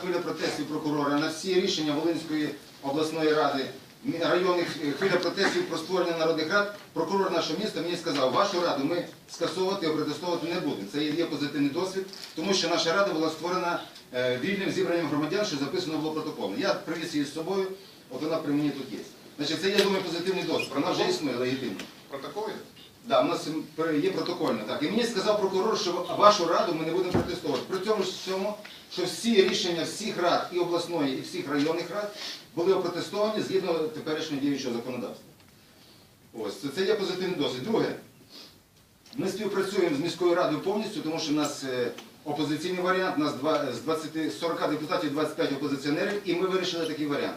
хвиля протестів прокурора на всі рішення Волинської обласної ради, районних е, хвиля протестів про створення народних рад, прокурор нашого міста мені сказав, вашу раду ми скасовувати і протестувати не будемо. Це є позитивний досвід, тому що наша рада була створена е, вільним зібранням громадян, що записано було протоколом. Я привіз її з собою, от вона при мені тут є. Значить, це, я думаю, позитивний досвід. Вона вже існує легітимно. Протокол є? Да, у нас є протокольно. Так. І мені сказав прокурор, що вашу раду ми не будемо протестувати. При цьому ж всьому, що всі рішення всіх рад, і обласної, і всіх районних рад, були опротестовані згідно теперішнього діючого законодавства. Ось, це, це є позитивний досвід. Друге, ми співпрацюємо з міською радою повністю, тому що в нас е, опозиційний варіант, у нас два, з 20, 40 депутатів 25 опозиціонерів, і ми вирішили такий варіант.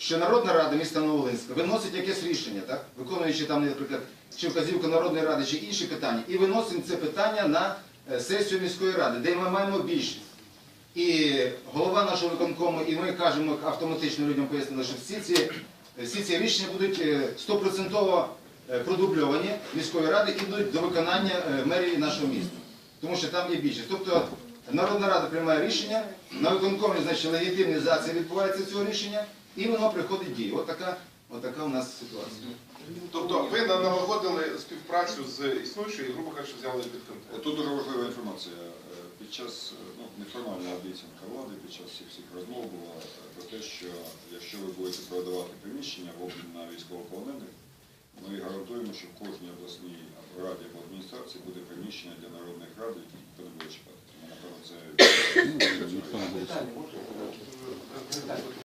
Що Народна рада міста Новолинська виносить якесь рішення, так? виконуючи там, наприклад, чи вказівку Народної ради, чи інші питання, і виносимо це питання на е, сесію міської ради, де ми маємо більшість. І голова нашого виконкому, і ми кажемо автоматично людям пояснили, що всі ці, всі ці рішення будуть е, стопроцентово е, продубльовані міської ради і будуть до виконання мерії нашого міста. Тому що там є більшість. Тобто Народна рада приймає рішення, на виконкомі значить, легітимізація відбувається цього рішення, і воно приходить в дію. От така, от така у нас ситуація. Тобто ви на- налагодили співпрацю з існуючою і, грубо кажучи, взяли під контроль. Тут дуже важлива інформація. Е, Під час е, ну, неформальна обіцянка влади, під час всіх всіх розмов була е, про те, що якщо ви будете продавати приміщення в обмін на військовополонених, ми гарантуємо, що в кожній обласній раді або адміністрації буде приміщення для народних рад, які ніхто не буде чіпати. Тому, напевно, це Ніхто не буде. Питання можна?